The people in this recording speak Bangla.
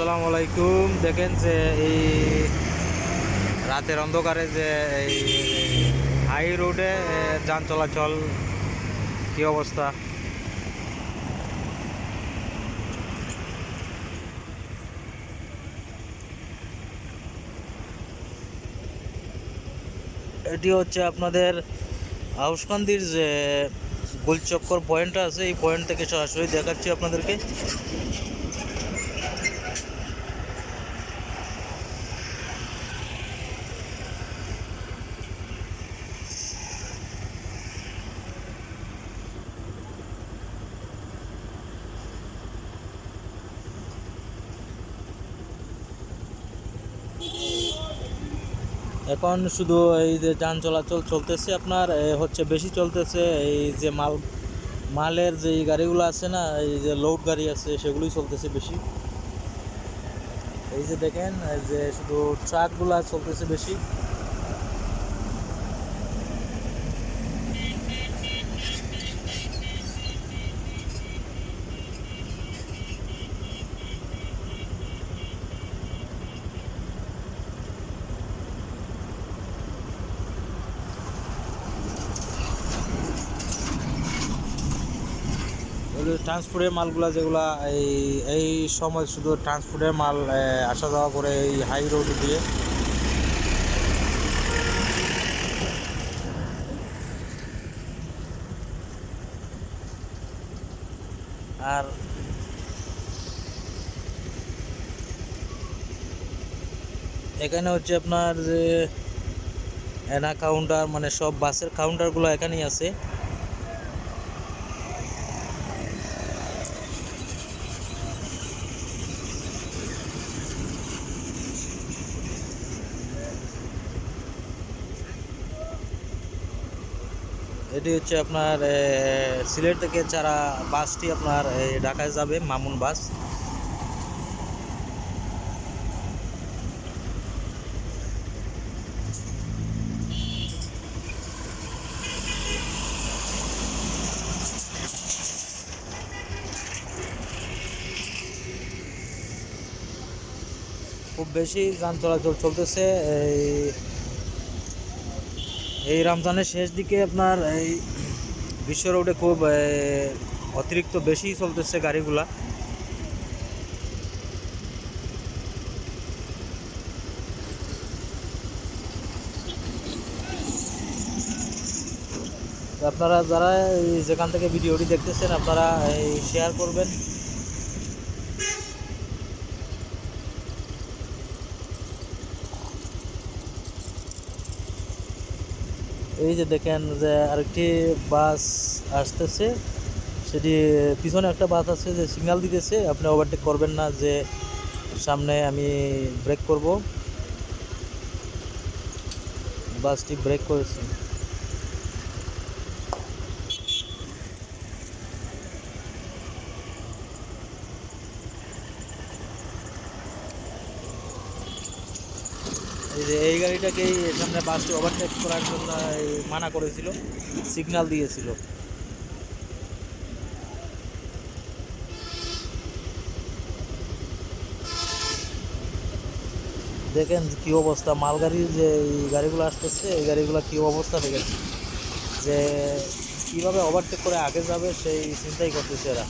আসসালামু আলাইকুম। দেখেন যে এই রাতের অন্ধকারে যে এই হাই রোডে যান চলাচল কি অবস্থা? এটি হচ্ছে আপনাদের আউসকান্দির যে গোলচক্কর পয়েন্টটা আছে, এই পয়েন্ট থেকে সরাসরি দেখাচ্ছি আপনাদেরকে। এখন শুধু এই যে যান চলাচল চলতেছে আপনার হচ্ছে বেশি চলতেছে, এই যে মাল, মালের যে গাড়িগুলো আছে না, এই যে লোড গাড়ি আছে, সেগুলোই চলতেছে বেশি। এই যে দেখেন যে শুধু ট্রাকগুলো চলতেছে বেশি। ট্রান্সপোর্টের মালগুলা যেগুলা এই এই সময় শুধু ট্রান্সপোর্টের মাল আসা যাওয়া করে এই হাই রোড দিয়ে। আর এখানে হচ্ছে আপনার যে, এনা কাউন্টার মানে সব বাসের কাউন্টারগুলো এখানেই আছে। এটি হচ্ছে আপনার সিলেট থেকে যারা বাসটি আপনার ঢাকায় যাবে, মামুন বাস। খুব বেশি যান চলাচল চলতেছে, এই এই রমজানের শেষ দিকে আপনার এই বিশ্ব রোডে খুব অতিরিক্ত বেশি চলতেছে গাড়িগুলা। আপনারা যারা যেখান থেকে ভিডিওটি দেখতেছেন, আপনারা এই শেয়ার করবেন। এই যে দেখেন যে আরেকটি বাস আসতেছে, সেটি পিছনে একটা বাস আছে যে সিগনাল দিতেছে, আপনি ওভারটেক করবেন না, যে সামনে আমি ব্রেক করব। বাসটি ব্রেক করেছে। যে এই গাড়িটাকেই সামনে বাসটি ওভারটেক করার জন্য মানা করেছিল সিগন্যাল দিয়েছিল। দেখেন কি অবস্থা, মালগাড়ির যে গাড়িগুলো আসতেছে, এই গাড়িগুলো কি অবস্থা দেখেন। যে কীভাবে ওভারটেক করে আগে যাবে সেই চিন্তাই করতেছে এরা।